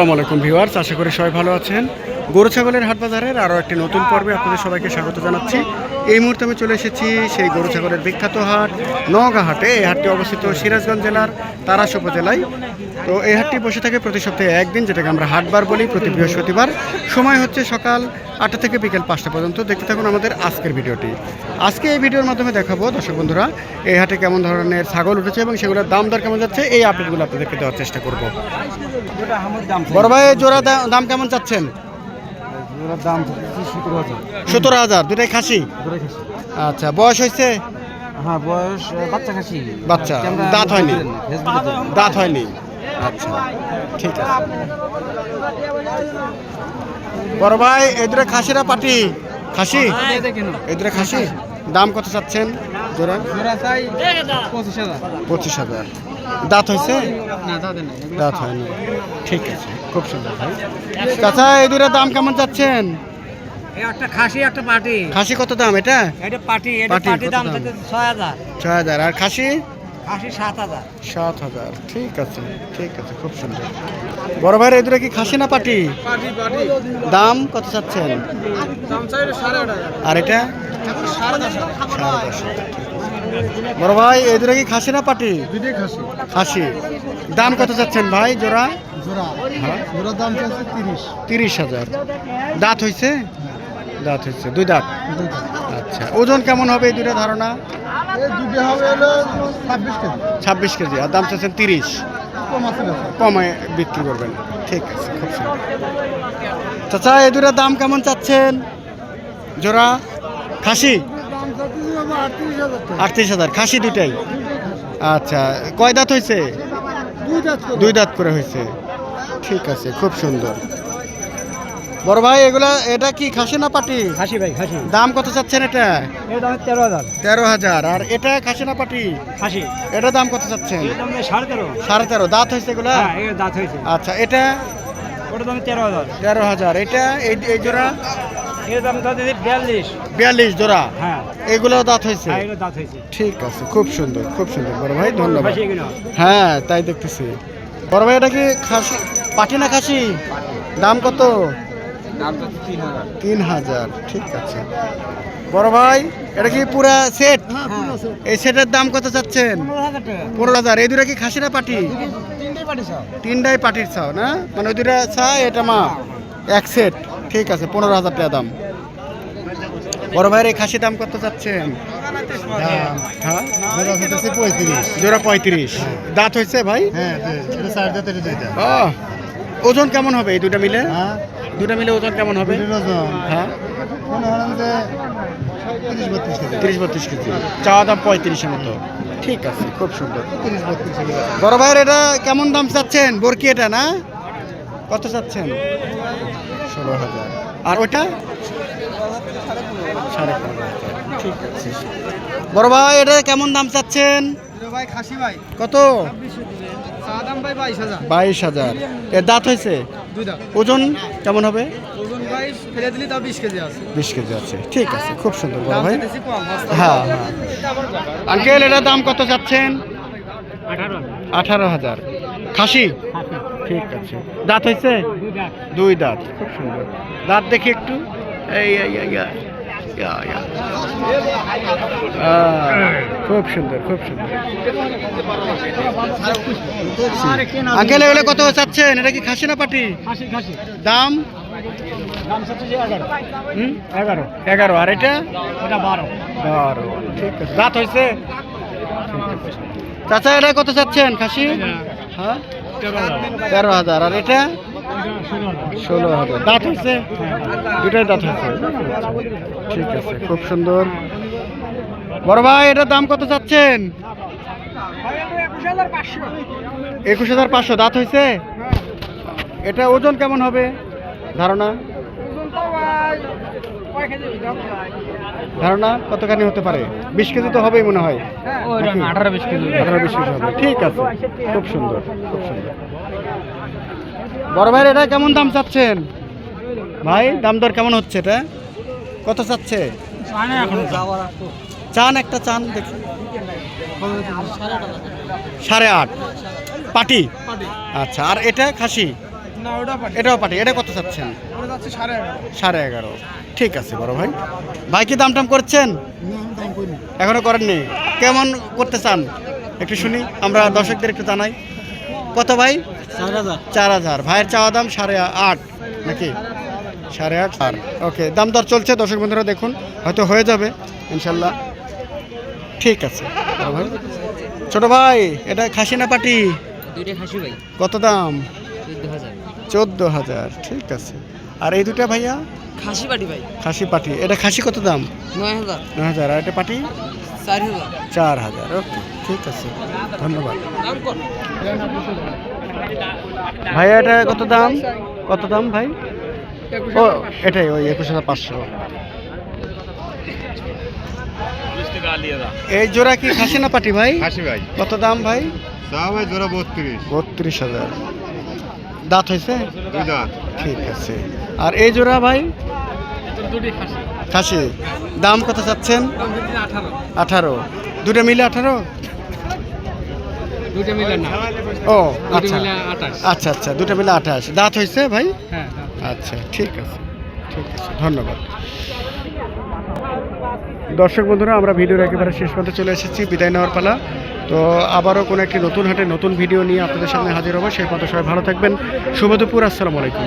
আসসালামু আলাইকুম ভিউয়ার্স, আশা করি সবাই ভালো আছেন। গরু ছাগলের হাট বাজারের আরও একটি নতুন পর্বে আপনাদের সবাইকে স্বাগত জানাচ্ছি। এই মুহূর্তে আমি চলে এসেছি সেই গরু ছাগলের বিখ্যাত হাট, নওগাঁ হাটে। এই হাটটি অবস্থিত সিরাজগঞ্জ জেলার তারাস উপজেলায়। তো এই হাটটি বসে থাকে প্রতি সপ্তাহে একদিন, যেটাকে আমরা হাটবার বলি, প্রতি বৃহস্পতিবার। সময় হচ্ছে সকাল আটটা থেকে বিকেল পাঁচটা পর্যন্ত। দেখতে থাকুন আমাদের আজকের ভিডিওটি। আজকে এই ভিডিওর মাধ্যমে দেখাবো, দর্শক বন্ধুরা, এই হাটে কেমন ধরনের ছাগল উঠেছে এবং সেগুলোর দাম দর কেমন যাচ্ছে, এই আপডেটগুলো আপনাদেরকে দেওয়ার চেষ্টা করব। বড় ভাই, জোড়া দাম কেমন চাচ্ছেন? দাম সতেরো হাজার। দুটাই খাসি? আচ্ছা বয়স হয়েছে? হ্যাঁ বয়স বাচ্চা খাসি। বাচ্চা, দাঁত হয়নি? দাঁত হয়নি? আচ্ছা ঠিক আছে। বড় ভাই এই খাসিরা পাটি খাসি? এই খাসি? দাম কত চাচ্ছেন? জোড়া? পঁচিশ হাজার। দাঁত হয়েছে? দাঁত হয়নি ঠিক আছে খুব সুন্দর ভাই। চাচা এই দুটোর দাম কেমন চাচ্ছেন? একটা খাসি একটা পাটি। খাসি কত দাম এটা? এটা পাটি এটা পাটি, পাটি কত দাম? থেকে আর খাসি? খাসি সাত হাজার। সাত হাজার। ঠিক আছে ঠিক আছে খুব সুন্দর। বড় ভাইয়ের এই দুটো কি খাসি না পাটি? পাটি পাটি। দাম কত চাচ্ছেন? দাম চাই আর এটা। বড় ভাই এই দুটো কি খাসি না পাটি? দুটোই খাসি। খাসি। দাম কত চাচ্ছেন ভাই জোড়া? জোড়া। জোড়ার দাম তিরিশ। তিরিশ হাজার। দাঁত হয়েছে দাঁত হয়েছে দুই দাঁত? আচ্ছা ওজন কেমন হবে এই দুটো ধারণা? ছাব্বিশ কেজি। আর দাম চাচ্ছেন তিরিশ। কম বিক্রি করবেন। ঠিক আছে খুব সুন্দর। চাচা এই দুটার দাম কেমন চাচ্ছেন? জোড়া? খাসি? আটত্রিশ হাজার খাসি দুটাই আচ্ছা কয় দাঁত হয়েছে? দুই দাঁত দুই দাঁত করে হয়েছে। ঠিক আছে খুব সুন্দর। বড় ভাই এগুলা এটা কি খাসি না পাটি? খাসি ভাই খাসি। দাম কত চাচ্ছেন এটা? এর দাম তেরো হাজার। তেরো হাজার। আর এটা খাসি না পাটি? খাসি। এটা দাম কত চাচ্ছেন? সাড়ে তেরো। সাড়ে তেরো। দাঁত হয়েছে এগুলা? হ্যাঁ দাঁত হয়েছে। আচ্ছা এটা? ওটার দাম তেরো হাজার। তেরো হাজার। এটা এই এই জোড়া? এর দাম দাঁত বিয়াল্লিশ। বিয়াল্লিশ জোড়া? হ্যাঁ। এগুলো দাঁত হয়েছে? হ্যাঁ দাঁত হয়েছে। ঠিক আছে খুব সুন্দর খুব সুন্দর। বড় ভাই ধন্যবাদ। হ্যাঁ তাই দেখতেছি। বড় ভাই এটা কি খাসি পাটি না খাসি? দাম কত? তিন হাজার ঠিক আছে। বড় ভাই এটা কি পুরা সেট এই সেটের দাম কত চাচ্ছেন? পনেরো হাজার এই দুটা কি খাসি না পাটি? তিনটাই পাটির চাও না? মানে ওই দুটা চা এটা মা। এক সেট ঠিক আছে পনেরো হাজার টাকা দাম। বড় ভাইয়ের এই খাসি দাম কত চাচ্ছেন? হ্যাঁ জোড়া পঁয়ত্রিশ। দাঁত হয়েছে ভাই? হ্যাঁ ওজন কেমন হবে এই দুটা মিলে? হ্যাঁ দুটা মিলে ওজন কেমন হবে? হ্যাঁ। তিরিশ বত্রিশ কেজি। চাওয়া দাম পঁয়ত্রিশের মতো। ঠিক আছে খুব সুন্দর। বড় ভাইয়ের এটা কেমন দাম চাচ্ছেন? বরকি এটা না? কত চাচ্ছেন? ষোলো হাজার। আর ওইটা? সাড়ে পনেরো হাজার। ঠিক আছে। বড় ভাই এটা কেমন দাম চাচ্ছেন? ভাই খাসি ভাই। কত? বাইশ হাজার। এর দাঁত হয়েছে? ওজন কেমন হবে? বিশ কেজি আছে। ঠিক আছে খুব সুন্দর বড় ভাই। হ্যাঁ হ্যাঁ। আঙ্কেল এটার দাম কত চাচ্ছেন আঠারো আঠারো হাজার। খাসি? ঠিক আছে। দাঁত হয়েছে? দুই দাঁত। খুব সুন্দর। দাঁত দেখি একটু। এই খুব সুন্দর খুব সুন্দর। আঙ্কেল এগুলো কত চাচ্ছেন? এটা কি খাসি না পাটি? দাম? এগারো। এগারো। আর এটা? বারো। বারো। ঠিক আছে। দাঁত হয়েছে? চাচা এটা কত চাচ্ছেন? খাসি? হ্যাঁ? তেরো হাজার। আর এটা? ষোলো হাজার। দাঁত হয়েছে? দুটাই দাঁত হয়েছে। ঠিক আছে। খুব সুন্দর। বড় ভাই, এটার দাম কত চাচ্ছেন? একুশ হাজার পাঁচশো। দাঁত হয়েছে এটা ওজন কেমন হবে? ধারণা? ধারণা কতখানি হতে পারে? বিশ কেজি তো হবেই মনে হয়। ঠিক আছে। খুব সুন্দর খুব সুন্দর। বড় ভাইয়ের এটা কেমন দাম চাচ্ছেন? ভাই, দাম দর কেমন হচ্ছে এটা? কত চাচ্ছে? চান একটা চান দেখি। সাড়ে আট। পাটি? আচ্ছা আর এটা খাসি? না ওটা পাটি। এটাও পাটি। এটা কত চাচ্ছেন? সাড়ে এগারো। সাড়ে এগারো। ঠিক আছে বড় ভাই। ভাই কি দাম টাম করছেন? দাম এখনও করেননি? কেমন করতে চান? একটু শুনি আমরা দর্শকদের একটু জানাই। কত ভাই? চার হাজার। চার হাজার। ভাইয়ের চাওয়া দাম সাড়ে আট নাকি? সাড়ে আট আর। ওকে দাম দর চলছে দর্শক বন্ধুরা দেখুন হয়তো হয়ে যাবে ইনশাল্লাহ। ঠিক আছে। ছোট ভাই এটা খাসি না পাটি? কত দাম? চোদ্দ হাজার। ঠিক আছে। আর এই দুটা ভাইয়া? খাসি পাটি ভাই। খাসি পাটি। এটা খাসি কত দাম? নয় হাজার। নয় হাজার। আর এটা পাটি? চার হাজার। চার হাজার ওকে ঠিক আছে। ধন্যবাদ। ভাইয়া এটা কত দাম? কত দাম ভাই? ও এটাই ওই একুশ হাজার পাঁচশো। এই জোড়া কি খাসি না পাটি ভাই? হাসি ভাই। কত দাম ভাই? তা ভাই জোড়া বত্রিশ। বত্রিশ হাজার। দাঁত হয়েছে? ঠিক আছে। আর এই জোড়া ভাই? খাসি। দাম কত চাচ্ছেন? আঠারো। দুটো মিলে আঠারো? মিলে ও আচ্ছা। আচ্ছা আচ্ছা দুটো মিলে আঠাশ। দাঁত হয়েছে ভাই? হ্যাঁ আচ্ছা ঠিক আছে। ঠিক আছে ধন্যবাদ। দর্শক বন্ধুরা, আমরা ভিডিওর একেবারে শেষ পর্যন্ত চলে এসেছি, বিদায় নেওয়ার পালা। তো আবারও কোনো একটি নতুন হাটে নতুন ভিডিও নিয়ে আপনাদের সামনে হাজির হব। সেই পর্যন্ত সবাই ভালো থাকবেন। শুভ দুপুর, আসসালামু আলাইকুম।